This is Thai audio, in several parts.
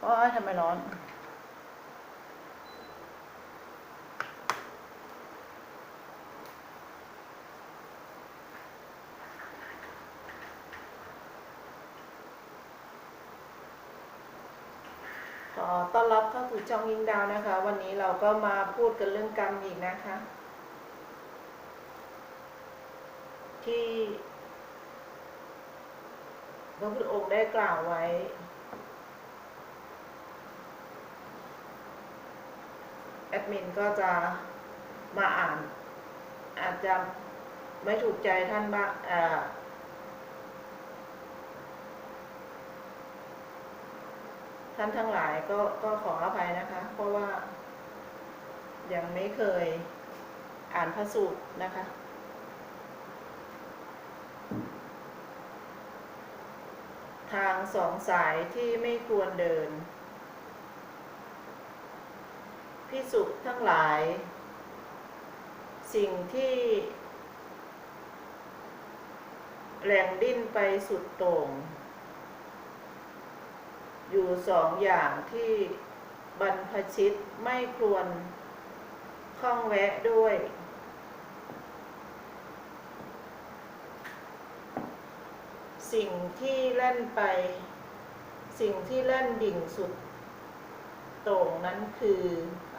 โอ้ยทำไมร้อน ขอต้อนรับเข้าสู่ช่องยิงดาวนะคะ วันนี้เราก็มาพูดกันเรื่องกรรมอีกนะคะ ที่พระพุทธองค์ได้กล่าวไว้ แอ ดมินก็จะมาอ่าน อาจจะไม่ถูกใจท่านบ้างอ่าท่านทั้งหลายก็ก็ขออภัยนะคะ เพราะว่ายังไม่เคยอ่านพระสูตรนะคะ ทางสองสายที่ไม่ควรเดิน พิสุทั้งหลาย สิ่งที่แรงดิ้นไปสุดโต่ง อยู่สองอย่างที่บรรพชิตไม่ควรข้องแวะด้วย สิ่งที่เล่นไป สิ่งที่เล่นดิ่งสุด โต่งนั้นคือ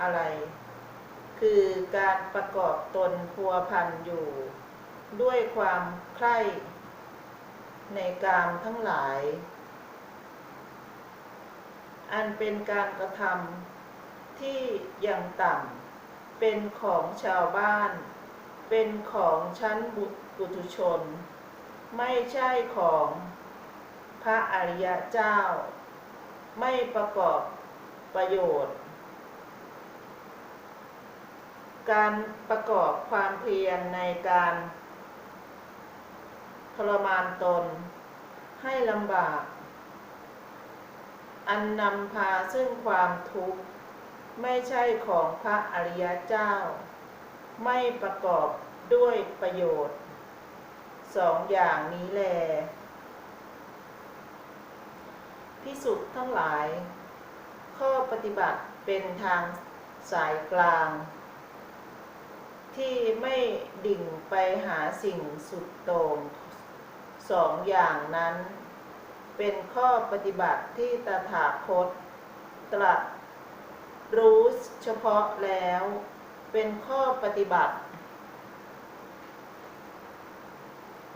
อะไร คือการประกอบตนพัวพันอยู่ ด้วยความใคร่ในกามทั้งหลาย อันเป็นการกระทำที่ยังต่ำ เป็นของชาวบ้าน เป็นของชั้นบุปุถุชน ไม่ใช่ของพระอริยเจ้า ไม่ประกอบประโยชน์ การประกอบความเพียรในการทรมานตน ให้ลำบาก อันนำพาซึ่งความทุกข์ ไม่ใช่ของพระอริยเจ้า ไม่ประกอบด้วยประโยชน์สองอย่างนี้แลพิสุทธ์ทั้งหลาย ข้อปฏิบัติเป็นทางสายกลาง ที่ไม่ดิ่งไปหาสิ่งสุดโต่งสองอย่างนั้น เป็นข้อปฏิบัติที่ตถาคต ตรัสรู้เฉพาะแล้ว เป็นข้อปฏิบัติ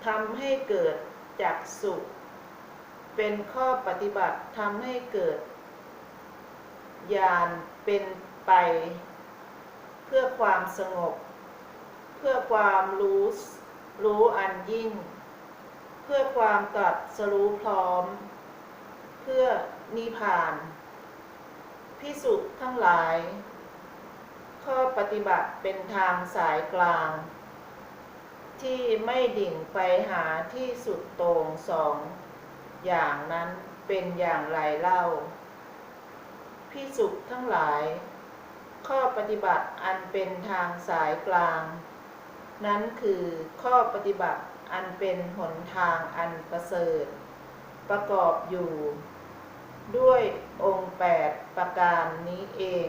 ทำให้เกิดจากสุข เป็นข้อปฏิบัติทำให้เกิดญาณเป็นไป เพื่อความสงบ เพื่อความรู้รู้อันยิ่ง เพื่อความตรัสรู้พร้อม เพื่อนิพพานพิสุทั้งหลาย ข้อปฏิบัติเป็นทางสายกลาง ที่ไม่ดิ่งไปหาที่สุดต่งสอง อย่างนั้นเป็นอย่างไรเล่าพิสุทั้งหลาย ข้อปฏิบัติอันเป็นทางสายกลาง นั้นคือข้อปฏิบัติอันเป็นหนทางอันประเสริฐ ประกอบอยู่ ด้วยองค์แปดประการนี้เอง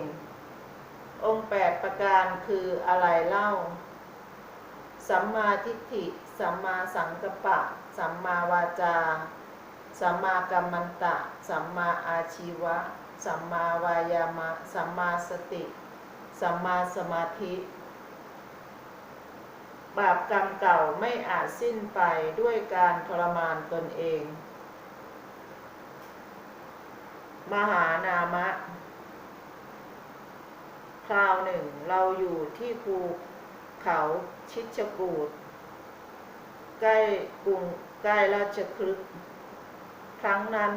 องค์แปดประการคืออะไรเล่า สัมมาทิฏฐิ สัมมาสังกัปปะ สัมมาวาจา สัมมากัมมันตะ สัมมาอาชีวะ สัมมาวายามะ สัมมาสติ สัมมาสมาธิ บาปกรรมเก่าไม่อาจสิ้นไปด้วยการทรมานตนเอง มหานามะ คราวหนึ่งเราอยู่ที่ภูเขาชิดชกูดใกล้กรุงใกล้ราชคลึกครั้งนั้น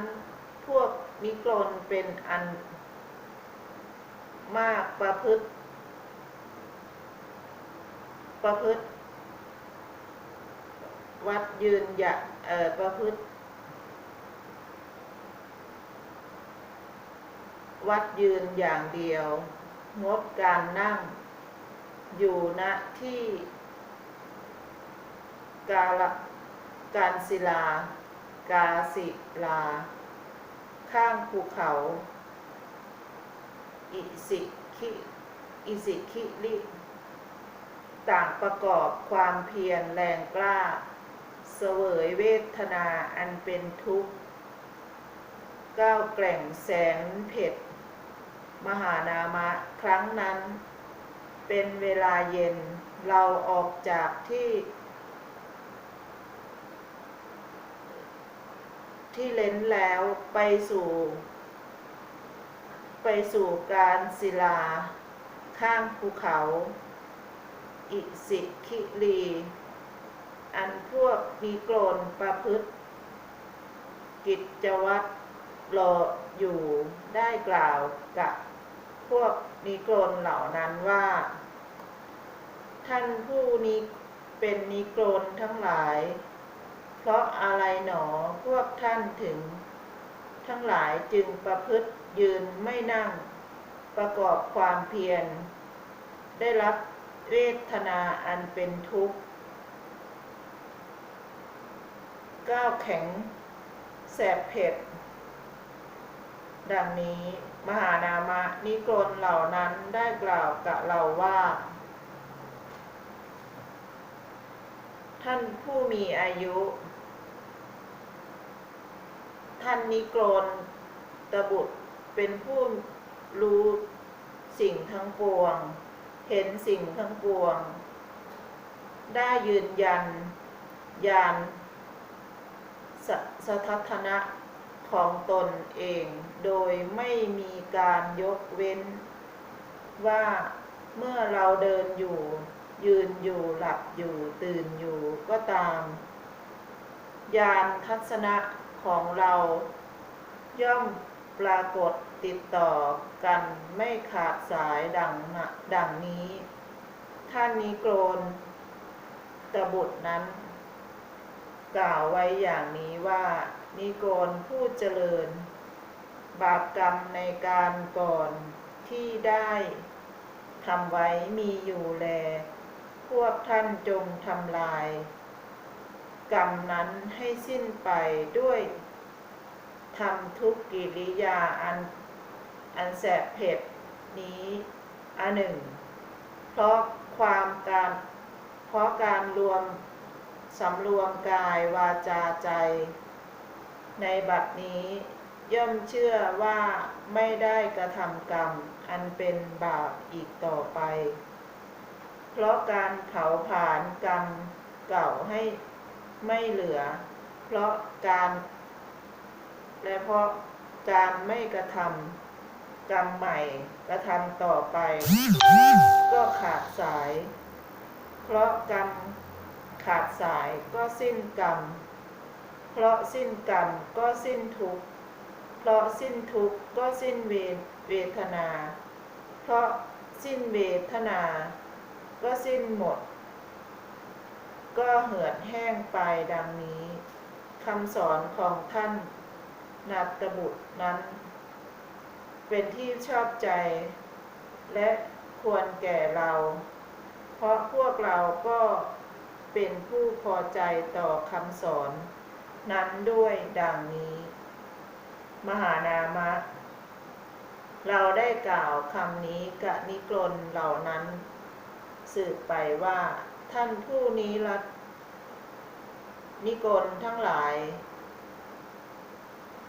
พวกนิกรนเป็นอันมากประพฤติประพฤติ วัดยืนหยะเอ่อประพฤติวัดยืนอย่างเดียว งดการนั่ง อยู่ณที่ กาลการศิลา กาศิลา ข้างภูเขา อิสิคิอิสิคิลิ ต่างประกอบความเพียรแรงกล้า เสวยเวทนาอันเป็นทุกข์ก้าวแกร่งแสนเผ็ด มหานามะครั้งนั้น เป็นเวลาเย็นเราออกจากที่ ที่เล้นแล้วไปสู่ ไปสู่การศิลา ข้างภูเขา อิสิคิลี อันพวกมีโกรนประพฤติ กิจวัตรรออยู่ได้กล่าวกับพวกนิโกรนเหล่านั้นว่า ท่านผู้นี้เป็นนิโกรนทั้งหลาย เพราะอะไรหนอพวกท่านถึง ทั้งหลายจึงประพฤติยืนไม่นั่ง ประกอบความเพียร ได้รับเวทนาอันเป็นทุกข์ ก้าวแข็ง แสบเผ็ด ดังนี้มหานามะนิกรนเหล่านั้นได้กล่าวกับเราว่า ท่านผู้มีอายุ ท่านนิกรนตบุตรเป็นผู้รู้สิ่งทั้งปวง เห็นสิ่งทั้งปวง ได้ยืนยันยาน สสทัทนะของตนเองโดยไม่มีการยกเว้น ว่าเมื่อเราเดินอยู่ ยืนอยู่หลับอยู่ตื่นอยู่ก็ตาม ยานทัศนะของเรา ย่อมปรากฏติดต่อกันไม่ขาดสายดังนะดังนี้ ท่านนิโกรนตบุตรนั้น กล่าวไว้อย่างนี้ว่า นิโกรผู้เจริญ บาปกรรมในการก่อนที่ได้ทำไว้มีอยู่แล พวกท่านจงทำลาย กรรมนั้นให้สิ้นไปด้วยทำทุกกิริยาอันอันแสบเผ็ดนี้อันหนึ่ง เพราะความการเพราะการรวม สำรวมกายวาจาใจ ในบัดนี้ย่อมเชื่อว่าไม่ได้กระทำกรรม อันเป็นบาปอีกต่อไป เพราะการเผาผลาญกรรมเก่าให้ไม่เหลือ เพราะการและเพราะการไม่กระทำกรรมใหม่กระทำต่อไป ก็ขาดสาย เพราะกรรม ขาดสายก็สิ้นกรรม เพราะสิ้นกรรมก็สิ้นทุกข์ เพราะสิ้นทุกข์ก็สิ้นเวเวทนา เพราะสิ้นเวทนา ก็สิ้นหมด ก็เหือดแห้งไปดังนี้คำสอนของท่านนัตบุตรนั้น เป็นที่ชอบใจ และควรแก่เรา เพราะพวกเราก็ เป็นผู้พอใจต่อคำสอน นั้นด้วยดังนี้ มหานามะ เราได้กล่าวคำนี้กับนิกรนเหล่านั้น สืบไปว่า ท่านผู้นี้รัตนิกรทั้งหลาย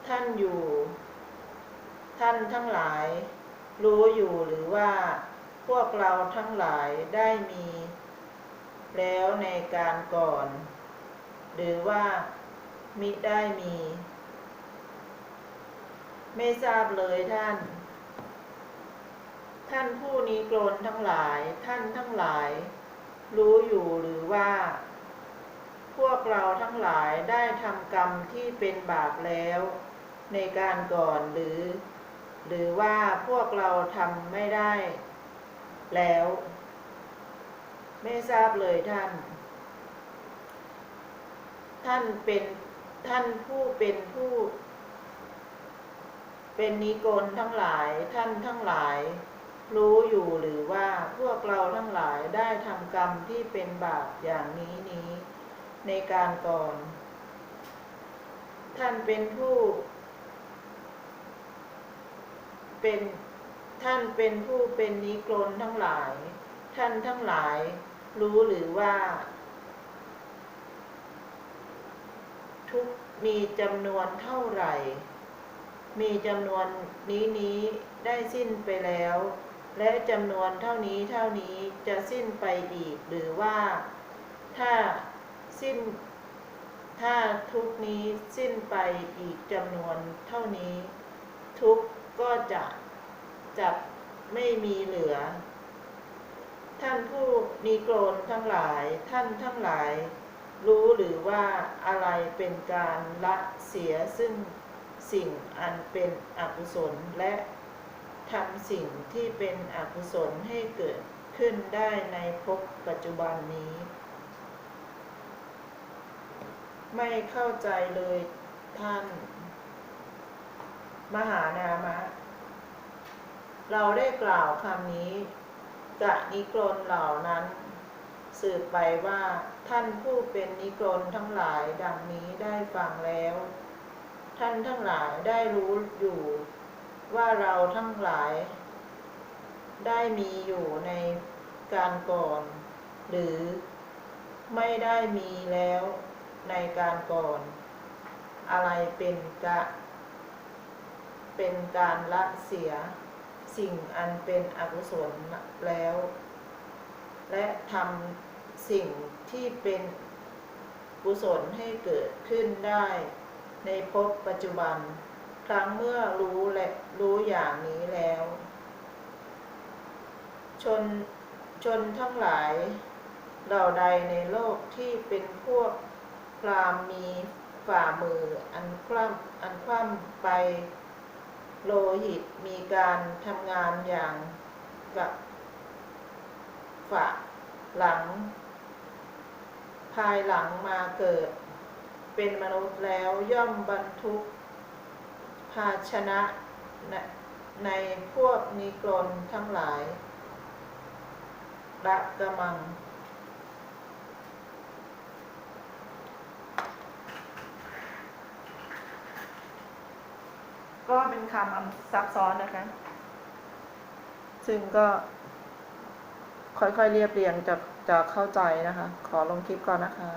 ท่านอยู่ ท่านทั้งหลาย รู้อยู่หรือว่า พวกเราทั้งหลายได้มี แล้วในการก่อน หรือว่ามิได้มี ไม่ทราบเลยท่าน ท่านผู้นี้โกรนทั้งหลายท่านทั้งหลาย รู้อยู่หรือว่า พวกเราทั้งหลายได้ทำกรรมที่เป็นบาปแล้ว ในการก่อนหรือ หรือว่าพวกเราทำไม่ได้ แล้ว ไม่ทราบเลยท่าน ท่านเป็นท่านผู้เป็นผู้ เป็นนิกรทั้งหลายท่านทั้งหลาย รู้อยู่หรือว่าพวกเราทั้งหลายได้ทำกรรมที่เป็นบาปอย่างนี้นี้ ในการก่อน ท่านเป็นผู้ เป็นท่านเป็นผู้เป็นนิกรนทั้งหลาย ท่านทั้งหลาย รู้หรือว่า ทุกมีจำนวนเท่าไหร่ มีจำนวนนี้นี้ได้สิ้นไปแล้ว และจำนวนเท่านี้เท่านี้จะสิ้นไปอีก หรือว่า ถ้าสิ้น ถ้าทุกนี้สิ้นไปอีกจำนวนเท่านี้ ทุกก็จะจับไม่มีเหลือ ท่านผู้นิโกรนทั้งหลาย ท่านทั้งหลาย รู้หรือว่าอะไรเป็นการละเสียซึ่งสิ่งอันเป็นอกุศลและทำสิ่งที่เป็นอกุศลให้เกิดขึ้นได้ในภพปัจจุบันนี้ ไม่เข้าใจเลยท่าน มหานามะ เราได้กล่าวคำนี้ กะนิกรนเหล่านั้น สืบไปว่าท่านผู้เป็นนิกรนทั้งหลายดังนี้ได้ฟังแล้ว ท่านทั้งหลายได้รู้อยู่ว่าเราทั้งหลาย ได้มีอยู่ในการก่อน หรือไม่ได้มีแล้วในการก่อน อะไรเป็นกะ เป็นการละเสีย สิ่งอันเป็นอกุศลแล้ว และทำสิ่งที่เป็นกุศลให้เกิดขึ้นได้ ในภพปัจจุบัน ครั้งเมื่อรู้และรู้อย่างนี้แล้ว ชนชนทั้งหลายเหล่าใดในโลกที่เป็นพวกพรามมีฝ่ามืออันคว่ำอันคว่ำไป โลหิตมีการทำงานอย่างกับฝะหลัง ภายหลังมาเกิด เป็นมนุษย์แล้วย่อมบรรทุก ภาชนะในพวกนิกรนทั้งหลายละกะมัง ก็เป็นคำซับซ้อนนะคะ ซึ่งก็ค่อยๆเรียบเรียงจะจะเข้าใจนะคะ ขอลงคลิปก่อนนะคะ